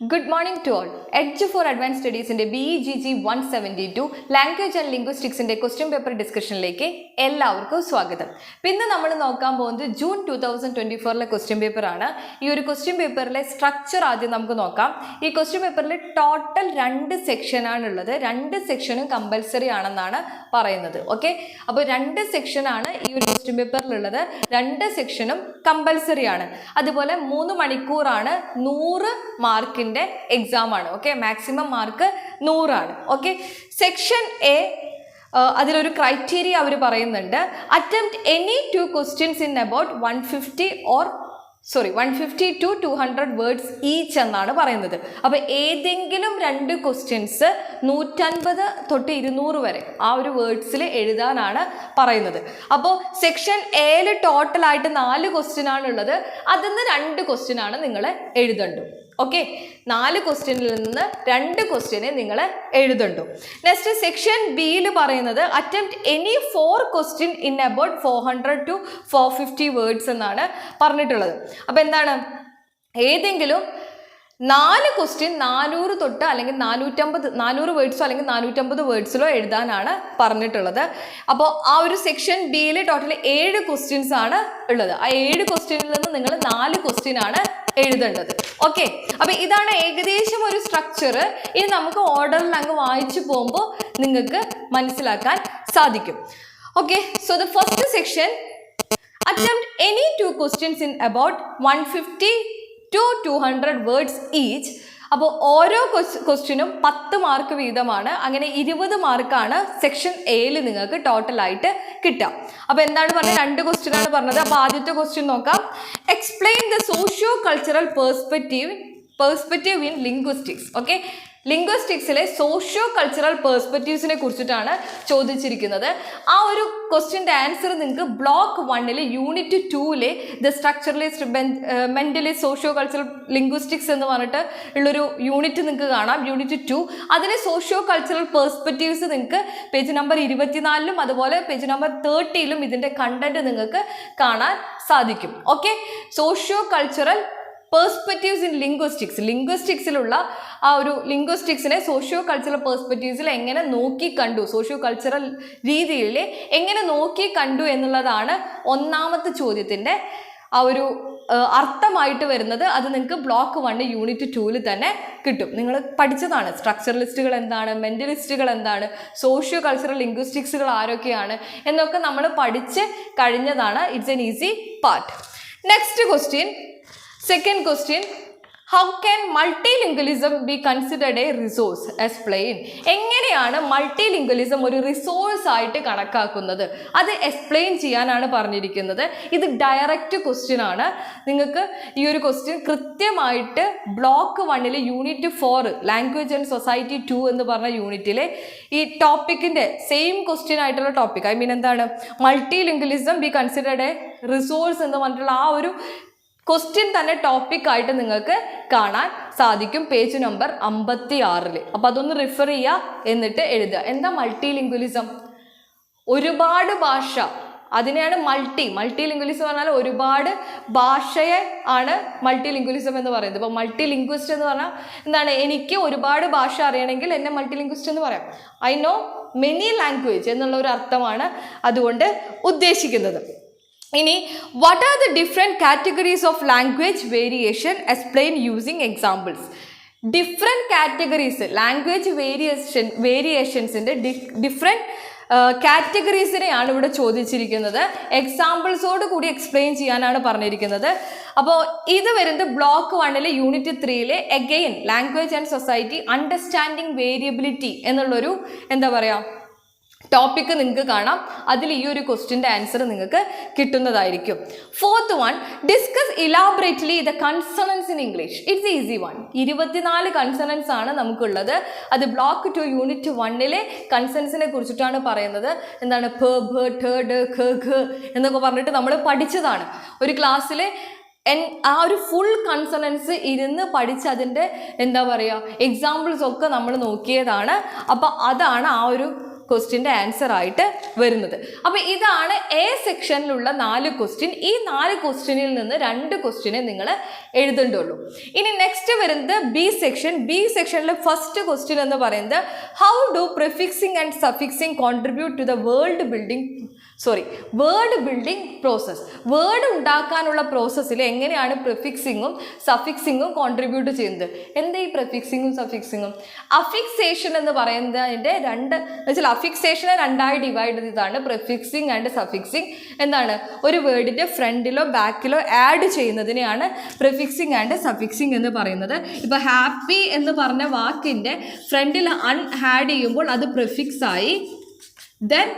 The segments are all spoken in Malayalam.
Good morning to all Edge for advance സ്റ്റഡീസിന്റെ B G G one seventy two language and ലിംഗ്വിസ്റ്റിക്സിന്റെ question paper ഡിസ്കഷനിലേക്ക് എല്ലാവർക്കും സ്വാഗതം. പിന്നെ നമ്മൾ നോക്കാൻ പോകുന്നത് ജൂൺ ടു തൗസൻഡ് ട്വന്റി ഫോറിലെ ക്വസ്റ്റ്യൻ പേപ്പറാണ് ഈ ഒരു ക്വസ്റ്റ്യൻ പേപ്പറിലെ സ്ട്രക്ചർ ആദ്യം നമുക്ക് നോക്കാം. ഈ ക്വസ്റ്റ്യൻ പേപ്പറിൽ ടോട്ടൽ രണ്ട് സെക്ഷനാണുള്ളത് രണ്ട് സെക്ഷനും കമ്പൽസറി ആണെന്നാണ് പറയുന്നത്. ഓക്കെ അപ്പോൾ രണ്ട് സെക്ഷനാണ് ഈ ഒരു ക്വസ്റ്റ്യൻ പേപ്പറിലുള്ളത് രണ്ട് സെക്ഷനും കമ്പൽസറി ആണ്. അതുപോലെ മൂന്ന് മണിക്കൂറാണ് നൂറ് മാർക്കിന്റെ എക്സാം ആണ്. ഓക്കെ മാക്സിമം മാർക്ക് നൂറാണ്. ഓക്കെ സെക്ഷൻ എ അതിലൊരു ക്രൈറ്റീരിയ അവർ പറയുന്നുണ്ട്. Attempt any two questions in about one fifty or sorry one fifty to two hundred words each എന്നാണ് പറയുന്നത്. അപ്പോൾ ഏതെങ്കിലും രണ്ട് ക്വസ്റ്റ്യൻസ് നൂറ്റൻപത് തൊട്ട് ഇരുന്നൂറ് വരെ ആ ഒരു വേർഡ്സിൽ എഴുതാനാണ് പറയുന്നത്. അപ്പോൾ സെക്ഷൻ എയിൽ ടോട്ടലായിട്ട് നാല് ക്വസ്റ്റ്യൻ ആണുള്ളത്. അതിൽ നിന്ന് രണ്ട് ക്വസ്റ്റ്യൻ ആണ് നിങ്ങൾ എഴുതേണ്ടത് ഓക്കെ നാല് ക്വസ്റ്റ്യനിൽ നിന്ന് രണ്ട് ക്വസ്റ്റ്യനെ നിങ്ങൾ എഴുതണ്ടു. നെക്സ്റ്റ് സെക്ഷൻ ബിയിൽ പറയുന്നത് attempt any four question in about four hundred to four fifty words എന്നാണ് പറഞ്ഞിട്ടുള്ളത്. അപ്പോൾ എന്താണ്? ഏതെങ്കിലും നാല് ക്വസ്റ്റ്യൻ നാനൂറ് തൊട്ട് അല്ലെങ്കിൽ നാനൂറ്റമ്പത് നാനൂറ് വേർഡ്സോ അല്ലെങ്കിൽ നാനൂറ്റമ്പത് വേർഡ്സിലോ എഴുതാനാണ് പറഞ്ഞിട്ടുള്ളത്. അപ്പോൾ ആ ഒരു സെക്ഷൻ ബിയിൽ ടോട്ടൽ ഏഴ് ക്വസ്റ്റ്യൻസ് ആണ് ഉള്ളത്. ആ ഏഴ് ക്വസ്റ്റ്യനിൽ നിന്ന് നിങ്ങൾ നാല് ക്വസ്റ്റ്യൻ ആണ് എഴുതേണ്ടത്. ഓക്കെ അപ്പൊ ഇതാണ് ഏകദേശം ഒരു സ്ട്രക്ചർ ഇനി നമുക്ക് ഓർഡറിൽ അങ്ങ് വായിച്ചു പോകുമ്പോൾ നിങ്ങൾക്ക് മനസ്സിലാക്കാൻ സാധിക്കും. Okay so the first section attempt any two questions in about one about 150 to 200 words each. അപ്പോൾ ഓരോ ക്വസ്റ്റ്യനും പത്ത് മാർക്ക് വീതമാണ്. അങ്ങനെ ഇരുപത് മാർക്കാണ് സെക്ഷൻ എയിൽ നിങ്ങൾക്ക് ടോട്ടലായിട്ട് കിട്ടുക. അപ്പോൾ എന്താണ് പറഞ്ഞത്? രണ്ട് ക്വസ്റ്റ്യനാണ് പറഞ്ഞത്. അപ്പോൾ ആദ്യത്തെ ക്വസ്റ്റ്യൻ നോക്കാം. Explain the socio cultural perspective perspective in linguistics okay ലിംഗ്വിസ്റ്റിക്സിലെ socio cultural പേഴ്സ്പെക്റ്റീവ്സിനെ കുറിച്ചിട്ടാണ് ചോദിച്ചിരിക്കുന്നത്. ആ ഒരു ക്വസ്റ്റ്യന്റെ ആൻസർ നിങ്ങൾക്ക് ബ്ലോക്ക് വണ്ണിൽ unit ടൂവിലെ the structuralist mentally socio cultural linguistics എന്ന് പറഞ്ഞിട്ട് ഉള്ളൊരു യൂണിറ്റ് നിങ്ങൾക്ക് കാണാം യൂണിറ്റ് ടു അതിലെ സോഷ്യോ കൾച്ചറൽ പേഴ്സ്പെക്റ്റീവ്സ് നിങ്ങൾക്ക് പേജ് നമ്പർ ഇരുപത്തിനാലിലും അതുപോലെ പേജ് നമ്പർ തേർട്ടിയിലും ഇതിന്റെ കണ്ടന്റ് നിങ്ങൾക്ക് കാണാൻ സാധിക്കും. Okay socio cultural perspectives in linguistics ലിംഗ്വിസ്റ്റിക്സിലുള്ള ആ ഒരു ലിംഗ്വിസ്റ്റിക്സിനെ സോഷ്യോ കൾച്ചറൽ പേഴ്സ്പെക്റ്റീവ്സിൽ എങ്ങനെ നോക്കി കണ്ടു? സോഷ്യോ കൾച്ചറൽ രീതിയിൽ എങ്ങനെ നോക്കി കണ്ടു എന്നുള്ളതാണ് ഒന്നാമത്തെ ചോദ്യത്തിന്റെ ആ ഒരു അർത്ഥമായിട്ട് വരുന്നത്. അത് നിങ്ങൾക്ക് ബ്ലോക്ക് വൺ യൂണിറ്റ് ടൂവിൽ തന്നെ കിട്ടും. നിങ്ങൾ പഠിച്ചതാണ്. സ്ട്രക്ചറലിസ്റ്റുകൾ എന്താണ്? മെന്റലിസ്റ്റുകൾ എന്താണ്? സോഷ്യോ കൾച്ചറൽ ലിംഗ്വിസ്റ്റിക്സുകൾ ആരൊക്കെയാണ്? എന്നൊക്കെ നമ്മൾ പഠിച്ച് കഴിഞ്ഞതാണ്. It's an easy part next question second question how can multilingualism be considered a resource explain എങ്ങനെയാണ് മൾട്ടിലിംഗ്വലിസം ഒരു റിസോഴ്സ് ആയിട്ട് കണക്കാക്കുന്നത്? അത് എക്സ്പ്ലെയിൻ ചെയ്യാനാണ് പറഞ്ഞിരിക്കുന്നത്. ഇത് ഡയറക്റ്റ് ക്വസ്റ്റ്യൻ ആണ്. നിങ്ങൾക്ക് ഈ ഒരു ക്വസ്റ്റ്യൻ കൃത്യമായിട്ട് ബ്ലോക്ക് വണ്ണിൽ unit four language and society two എന്ന് പറഞ്ഞ യൂണിറ്റിലെ ഈ ടോപ്പിക്കിന്റെ സെയിം ക്വസ്റ്റ്യൻ ആയിട്ടുള്ള ടോപ്പിക് ഐ മീൻ എന്താണ്? Multilingualism be considered a resource എന്ന് പറഞ്ഞിട്ടുള്ള ആ ഒരു ക്വസ്റ്റ്യൻ തന്നെ ടോപ്പിക് ആയിട്ട് നിങ്ങൾക്ക് കാണാൻ സാധിക്കും. പേജ് നമ്പർ അമ്പത്തി ആറിൽ അപ്പോൾ അതൊന്ന് റിഫർ ചെയ്യുക എന്നിട്ട് എഴുതുക. എന്താ മൾട്ടി ലിംഗ്വലിസം ഒരുപാട് ഭാഷ. അതിനെയാണ് മൾട്ടി മൾട്ടി ലിംഗ്വലിസം പറഞ്ഞാൽ ഒരുപാട് ഭാഷയെ ആണ് മൾട്ടി ലിംഗ്വലിസം എന്ന് പറയുന്നത്. ഇപ്പോൾ മൾട്ടി ലിംഗ്വിസ്റ്റ് എന്ന് പറഞ്ഞാൽ എന്താണ്? എനിക്ക് ഒരുപാട് ഭാഷ അറിയണമെങ്കിൽ എന്നെ മൾട്ടി ലിംഗ്വിസ്റ്റ് എന്ന് പറയാം. ഐ നോ മെനി ലാംഗ്വേജ് എന്നുള്ള ഒരു അർത്ഥമാണ് അതുകൊണ്ട് ഉദ്ദേശിക്കുന്നത്. ഇനി what are the different categories of language variation explain using examples different categories language variation വേരിയേഷൻസിന്റെ different കാറ്റഗറീസിനെയാണ് ഇവിടെ ചോദിച്ചിരിക്കുന്നത്. എക്സാമ്പിൾസോട് കൂടി എക്സ്പ്ലെയിൻ ചെയ്യാനാണ് പറഞ്ഞിരിക്കുന്നത്. അപ്പോൾ ഇത് വരുന്നത് ബ്ലോക്ക് വണ്ണിലെ unit ത്രീയിലെ again language and society understanding variability എന്നുള്ളൊരു എന്താ പറയുക ടോപ്പിക്ക് നിങ്ങൾക്ക് കാണാം. അതിൽ ഈ ഒരു ക്വസ്റ്റിന്റെ ആൻസർ നിങ്ങൾക്ക് കിട്ടുന്നതായിരിക്കും. Fourth one discuss elaborately the consonants in English it's easy one ഇരുപത്തിനാല് കൺസണൻസ് ആണ് നമുക്കുള്ളത്. അത് ബ്ലോക്ക് ടു യൂണിറ്റ് വണ്ണിലെ കൺസണൻസിനെ കുറിച്ചിട്ടാണ് പറയുന്നത്. എന്താണ്? പ ഭ ഠ ഡ ഖ ഖ എന്നൊക്കെ പറഞ്ഞിട്ട് നമ്മൾ പഠിച്ചതാണ്. ഒരു ക്ലാസ്സിൽ എൻ ആ ഒരു ഫുൾ കൺസണൻസ് ഇരുന്ന് പഠിച്ച് അതിന്റെ എന്താ പറയുക എക്സാമ്പിൾസ് ഒക്കെ നമ്മൾ നോക്കിയതാണ്. അപ്പോൾ അതാണ് ആ ഒരു ക്വസ്റ്റ്യന്റെ ആൻസർ ആയിട്ട് വരുന്നത്. അപ്പോൾ ഇതാണ് എ സെക്ഷനിലുള്ള നാല് ക്വസ്റ്റ്യൻ ഈ നാല് ക്വസ്റ്റ്യനിൽ നിന്ന് രണ്ട് ക്വസ്റ്റ്യനെ നിങ്ങൾ എഴുതേണ്ടുള്ളൂ ഇനി നെക്സ്റ്റ് വരുന്നത് ബി സെക്ഷൻ ബി സെക്ഷനിലെ ഫസ്റ്റ് ക്വസ്റ്റ്യൻ എന്ന് പറയുന്നത് how do prefixing and suffixing contribute to the world building sorry word building process word ഉണ്ടാക്കാനുള്ള പ്രോസസ്സിൽ എങ്ങനെയാണ് പ്രിഫിക്സിങ്ങും സഫിക്സിങ്ങും കോൺട്രിബ്യൂട്ട് ചെയ്യുന്നത്? എന്താ ഈ പ്രിഫിക്സിങ്ങും സഫിക്സിങ്ങും അഫിക്സേഷൻ എന്ന് പറയുന്നതിന്റെ രണ്ട് വെച്ചാൽ അഫിക്സേഷനെ രണ്ടായി ഡിവൈഡ് ചെയ്തതാണ്. പ്രിഫിക്സിങ് ആൻഡ് സഫിക്സിങ് എന്താണ് ഒരു വേർഡിന്റെ ഫ്രണ്ടിലോ ബാക്കിലോ ആഡ് ചെയ്യുന്നതിനെയാണ് പ്രിഫിക്സിങ് ആൻഡ് സഫിക്സിങ് എന്ന് പറയുന്നത്. ഇപ്പോൾ ഹാപ്പി എന്ന് പറഞ്ഞ വാക്കിന്റെ ഫ്രണ്ടിൽ അൺ ആഡ് ചെയ്യുമ്പോൾ അത് പ്രിഫിക്സ് ആയി. ദെൻ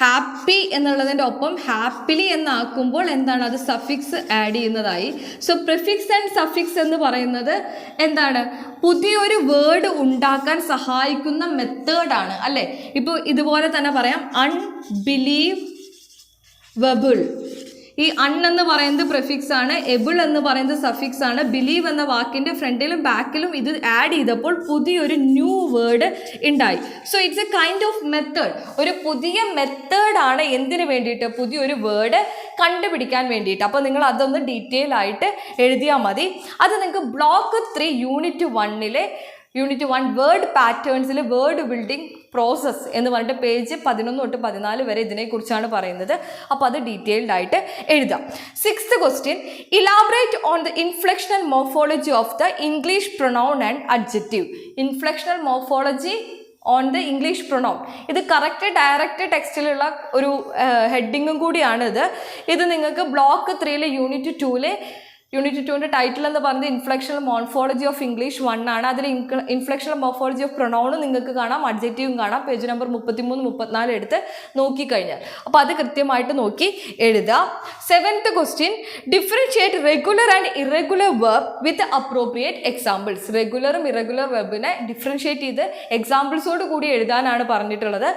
ഹാപ്പി എന്നുള്ളതിന്റെ ഒപ്പം ഹാപ്പിലി എന്നാക്കുമ്പോൾ എന്താണ്? അത് സഫിക്സ് ആഡ് ചെയ്യുന്നതായി. സോ പ്രിഫിക്സ് ആൻഡ് സഫിക്സ് എന്ന് പറയുന്നത് എന്താണ്? പുതിയൊരു വേർഡ് ഉണ്ടാക്കാൻ സഹായിക്കുന്ന മെത്തേഡാണ് അല്ലേ? ഇപ്പോൾ ഇതുപോലെ തന്നെ പറയാം അൺബിലീവ് വെബിൾ ഈ അൺ എന്ന് പറയുന്നത് പ്രിഫിക്സ് ആണ് എബിൾ എന്ന് പറയുന്നത് സഫിക്സ് ആണ്. ബിലീവ് എന്ന വാക്കിന്റെ ഫ്രണ്ടിലും ബാക്കിലും ഇത് ആഡ് ചെയ്തപ്പോൾ പുതിയൊരു ന്യൂ വേർഡ് ഉണ്ടായി so it's a kind of method ഒരു പുതിയ മെത്തേഡാണ് എന്തിനു വേണ്ടിയിട്ട്? പുതിയൊരു വേർഡ് കണ്ടുപിടിക്കാൻ വേണ്ടിയിട്ട്. അപ്പോൾ നിങ്ങൾ അതൊന്ന് ഡീറ്റെയിൽ ആയിട്ട് എഴുതിയാൽ മതി. അത് നിങ്ങൾക്ക് ബ്ലോക്ക് ത്രീ യൂണിറ്റ് വണ്ണിലെ യൂണിറ്റ് വൺ വേർഡ് പാറ്റേൺസിൽ വേർഡ് ബിൽഡിംഗ് പ്രോസസ്സ് എന്ന് പറഞ്ഞിട്ട് പേജ് പതിനൊന്ന് തൊട്ട് പതിനാല് വരെ ഇതിനെക്കുറിച്ചാണ് പറയുന്നത്. അപ്പോൾ അത് ഡീറ്റെയിൽഡ് ആയിട്ട് എഴുതാം. Sixth question elaborate on the inflectional morphology of the English pronoun and adjective inflectional morphology on the English pronoun ഇത് കറക്റ്റ് ഡയറക്റ്റ് ടെക്സ്റ്റിലുള്ള ഒരു ഹെഡിങ്ങും കൂടിയാണ് ഇത് ഇത് നിങ്ങൾക്ക് ബ്ലോക്ക് ത്രീയിലെ യൂണിറ്റ് ടൂവിലെ യൂണിറ്റ് ടുവിന്റെ ടൈറ്റിൽ എന്ന് പറയുന്നത് inflectional morphology of English one ആണ്. അതിൽ ഇൻഫ്ലക്ഷണൽ മോർഫോളജി ഓഫ് പ്രൊണൗണും നിങ്ങൾക്ക് കാണാം അഡ്ജക്റ്റീവും കാണാം. പേജ് നമ്പർ മുപ്പത്തിമൂന്ന് മുപ്പത്തിനാല് എടുത്ത് നോക്കിക്കഴിഞ്ഞാൽ. അപ്പോൾ അത് കൃത്യമായിട്ട് നോക്കി എഴുതുക. Seventh question differentiate regular and irregular verb with appropriate examples റെഗുലറും irregular വെബിനെ ഡിഫറൻഷിയേറ്റ് ചെയ്ത് എക്സാമ്പിൾസോട് കൂടി എഴുതാനാണ് പറഞ്ഞിട്ടുള്ളത്.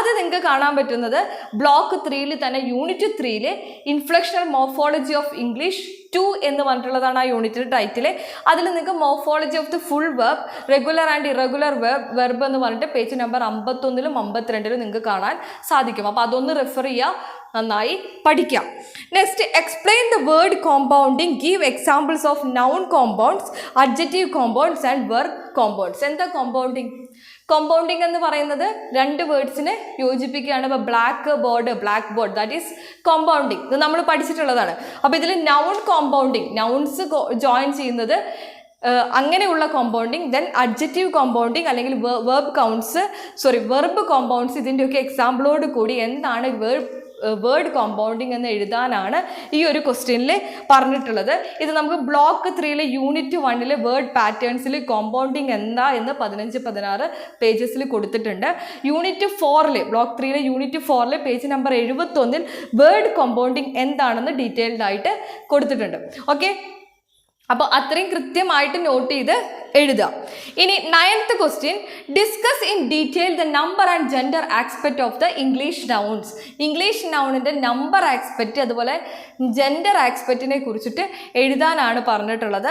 അത് നിങ്ങൾക്ക് കാണാൻ പറ്റുന്നത് ബ്ലോക്ക് ത്രീയിൽ തന്നെ യൂണിറ്റ് ത്രീയിൽ inflectional morphology of English two എന്ന് പറഞ്ഞിട്ടുള്ളതാണ് ആ യൂണിറ്റിന്റെ ടൈറ്റിൽ അതിൽ നിങ്ങൾക്ക് morphology of the full verb regular and irregular verb verb എന്ന് പറഞ്ഞിട്ട് പേജ് നമ്പർ അമ്പത്തൊന്നിലും അമ്പത്തിരണ്ടിലും നിങ്ങൾക്ക് കാണാൻ സാധിക്കും. അപ്പോൾ അതൊന്ന് റെഫർ ചെയ്യുക നന്നായി പഠിക്കാം. Next explain the word compounding give examples of noun compounds adjective compounds and verb compounds എന്താ കോമ്പൗണ്ടിങ് കോമ്പൗണ്ടിങ് എന്ന് പറയുന്നത് രണ്ട് വേർഡ്സിനെ യോജിപ്പിക്കുകയാണ്. ഇപ്പോൾ black board black board that is compounding ഇത് നമ്മൾ പഠിച്ചിട്ടുള്ളതാണ്. അപ്പോൾ ഇതിൽ നൗൺ കോമ്പൗണ്ടിങ് നൗൺസ് ജോയിൻ ചെയ്യുന്നത് അങ്ങനെയുള്ള കോമ്പൗണ്ടിങ് ദെൻ അഡ്ജക്റ്റീവ് കോമ്പൗണ്ടിങ് അല്ലെങ്കിൽ verb counts sorry verb compounds ഇതിന്റെയൊക്കെ എക്സാമ്പിളോട് കൂടി എന്താണ് വേർബ് വേർഡ് കോമ്പൗണ്ടിങ് എന്ന് എഴുതാനാണ് ഈ ഒരു ക്വസ്റ്റ്യനിൽ പറഞ്ഞിട്ടുള്ളത്. ഇത് നമുക്ക് ബ്ലോക്ക് ത്രീയിലെ യൂണിറ്റ് വണ്ണിലെ വേർഡ് പാറ്റേൺസിൽ കോമ്പൗണ്ടിങ് എന്താ എന്ന് പതിനഞ്ച് പതിനാറ് പേജസിൽ കൊടുത്തിട്ടുണ്ട്. യൂണിറ്റ് ഫോറിൽ ബ്ലോക്ക് ത്രീയിലെ യൂണിറ്റ് ഫോറിൽ പേജ് നമ്പർ എഴുപത്തൊന്നിൽ വേർഡ് കോമ്പൗണ്ടിങ് എന്താണെന്ന് ഡീറ്റെയിൽഡ് ആയിട്ട് കൊടുത്തിട്ടുണ്ട്. ഓക്കെ അപ്പോൾ അത്രയും കൃത്യമായിട്ട് നോട്ട് ചെയ്ത് എഴുതുക. ഇനി ninth question discuss in detail the number and gender aspect of the English nouns English നൗണിന്റെ number aspect അതുപോലെ ജെൻഡർ ആസ്പെക്റ്റിനെ കുറിച്ചിട്ട് എഴുതാനാണ് പറഞ്ഞിട്ടുള്ളത്.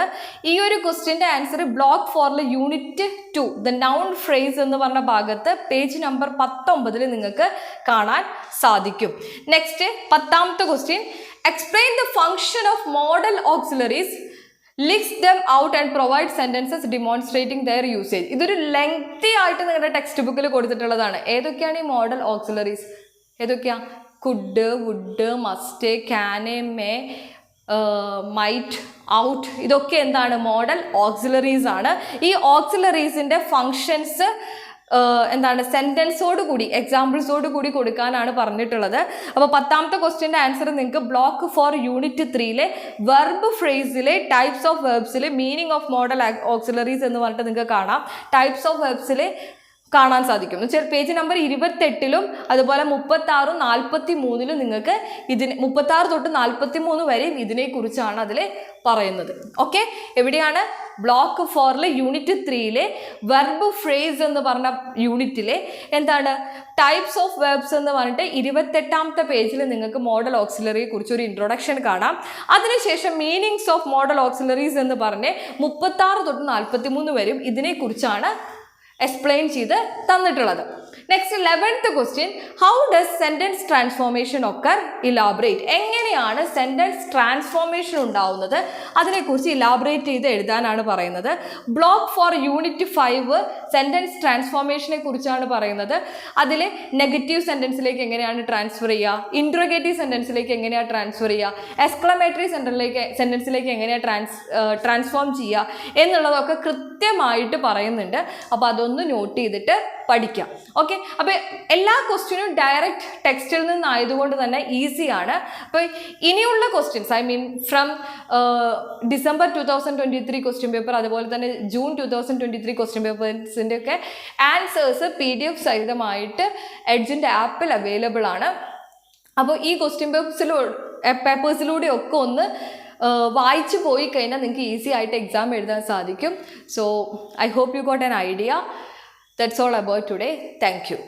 ഈ ഒരു ക്വസ്റ്റ്യന്റെ ആൻസർ ബ്ലോക്ക് ഫോറിൽ unit two the noun phrase എന്ന് പറഞ്ഞ ഭാഗത്ത് പേജ് നമ്പർ പത്തൊമ്പതിൽ നിങ്ങൾക്ക് കാണാൻ സാധിക്കും. നെക്സ്റ്റ് പത്താമത്തെ question explain the function of modal auxiliaries list them out and provide sentences demonstrating their usage ഇതൊരു ലെങ്തി ആയിട്ട് നിങ്ങളുടെ ടെക്സ്റ്റ് ബുക്കിൽ കൊടുത്തിട്ടുള്ളതാണ്. ഏതൊക്കെയാണ് ഈ മോഡൽ ഓക്സിലറീസ് ഏതൊക്കെയാ? കുഡ് വുഡ് മസ്റ്റ് ക്യാനെ മേ മൈറ്റ് ഔട്ട് ഇതൊക്കെ എന്താണ്? മോഡൽ ഓക്സിലറീസ് ആണ്. ഈ ഓക്സിലറീസിന്റെ ഫങ്ഷൻസ് എന്താണ് സെന്റൻസോട് കൂടി എക്സാമ്പിൾസോട് കൂടി കൊടുക്കാനാണ് പറഞ്ഞിട്ടുള്ളത്. അപ്പോൾ പത്താമത്തെ ക്വസ്റ്റ്യന്റെ ആൻസർ നിങ്ങൾക്ക് ബ്ലോക്ക് ഫോർ യൂണിറ്റ് ത്രീയിലെ വെർബ് ഫ്രേസിലെ ടൈപ്സ് ഓഫ് വെർബ്സിലെ മീനിങ് ഓഫ് മോഡൽ ഓക്സിലറീസ് എന്ന് പറഞ്ഞിട്ട് നിങ്ങൾക്ക് കാണാം. ടൈപ്സ് ഓഫ് വെർബ്സിലെ കാണാൻ സാധിക്കും. വെച്ചാൽ പേജ് നമ്പർ ഇരുപത്തെട്ടിലും അതുപോലെ മുപ്പത്താറും നാൽപ്പത്തി മൂന്നിലും നിങ്ങൾക്ക് ഇതിന് മുപ്പത്താറ് തൊട്ട് നാൽപ്പത്തി മൂന്ന് വരെയും ഇതിനെക്കുറിച്ചാണ് അതിൽ പറയുന്നത്. ഓക്കെ എവിടെയാണ്? ബ്ലോക്ക് ഫോറിലെ യൂണിറ്റ് ത്രീയിലെ വെർബ് ഫ്രേസ് എന്ന് പറഞ്ഞ യൂണിറ്റിലെ എന്താണ്? ടൈപ്സ് ഓഫ് വെർബ്സ് എന്ന് പറഞ്ഞിട്ട് ഇരുപത്തെട്ടാമത്തെ പേജിൽ നിങ്ങൾക്ക് മോഡൽ ഓക്സിലറിയെ കുറിച്ച് ഒരു ഇൻട്രൊഡക്ഷൻ കാണാം. അതിനുശേഷം മീനിങ്സ് ഓഫ് മോഡൽ ഓക്സിലറീസ് എന്ന് പറഞ്ഞ് മുപ്പത്താറ് തൊട്ട് നാൽപ്പത്തി മൂന്ന് വരും ഇതിനെക്കുറിച്ചാണ് എക്സ്പ്ലെയിൻ ചെയ്ത് തന്നിട്ടുള്ളത്. Next eleventh question how does sentence transformation ഒക്കെ ഇലാബറേറ്റ് എങ്ങനെയാണ് സെന്റൻസ് ട്രാൻസ്ഫോർമേഷൻ ഉണ്ടാവുന്നത്? അതിനെക്കുറിച്ച് ഇലാബറേറ്റ് ചെയ്ത് എഴുതാനാണ് പറയുന്നത്. Block four unit five sentence ട്രാൻസ്ഫോർമേഷനെ കുറിച്ചാണ് പറയുന്നത്. അതിൽ നെഗറ്റീവ് സെന്റൻസിലേക്ക് എങ്ങനെയാണ് ട്രാൻസ്ഫർ ചെയ്യുക? ഇൻട്രോഗേറ്റീവ് സെന്റൻസിലേക്ക് എങ്ങനെയാണ് ട്രാൻസ്ഫർ ചെയ്യുക? എക്സ്ക്ലമേറ്ററി സെന്ററിലേക്ക് സെന്റൻസിലേക്ക് എങ്ങനെയാണ് ട്രാൻസ് ട്രാൻസ്ഫോം ചെയ്യുക? എന്നുള്ളതൊക്കെ കൃത്യമായിട്ട് പറയുന്നുണ്ട്. അപ്പോൾ അതൊന്ന് നോട്ട് ചെയ്തിട്ട് പഠിക്കാം. ഓക്കെ അപ്പോൾ എല്ലാ ക്വസ്റ്റ്യനും ഡയറക്റ്റ് ടെക്സ്റ്റിൽ നിന്നായതുകൊണ്ട് തന്നെ ഈസിയാണ് അപ്പോൾ ഇനിയുള്ള questions I mean from December two thousand twenty three question paper അതുപോലെ തന്നെ June two thousand twenty three question പേപ്പേഴ്സിന്റെ ഒക്കെ ആൻസേഴ്സ് പി ഡി എഫ് സഹിതമായിട്ട് എഡ്ജിന്റെ ആപ്പിൽ അവൈലബിൾ ആണ്. അപ്പോൾ ഈ ക്വസ്റ്റ്യൻ പേപ്പേഴ്സിലൂടെ പേപ്പേഴ്സിലൂടെ ഒക്കെ ഒന്ന് വായിച്ചു പോയി കഴിഞ്ഞാൽ നിങ്ങൾക്ക് ഈസി ആയിട്ട് എക്സാം എഴുതാൻ സാധിക്കും. So I hope you got an idea that's all about today thank you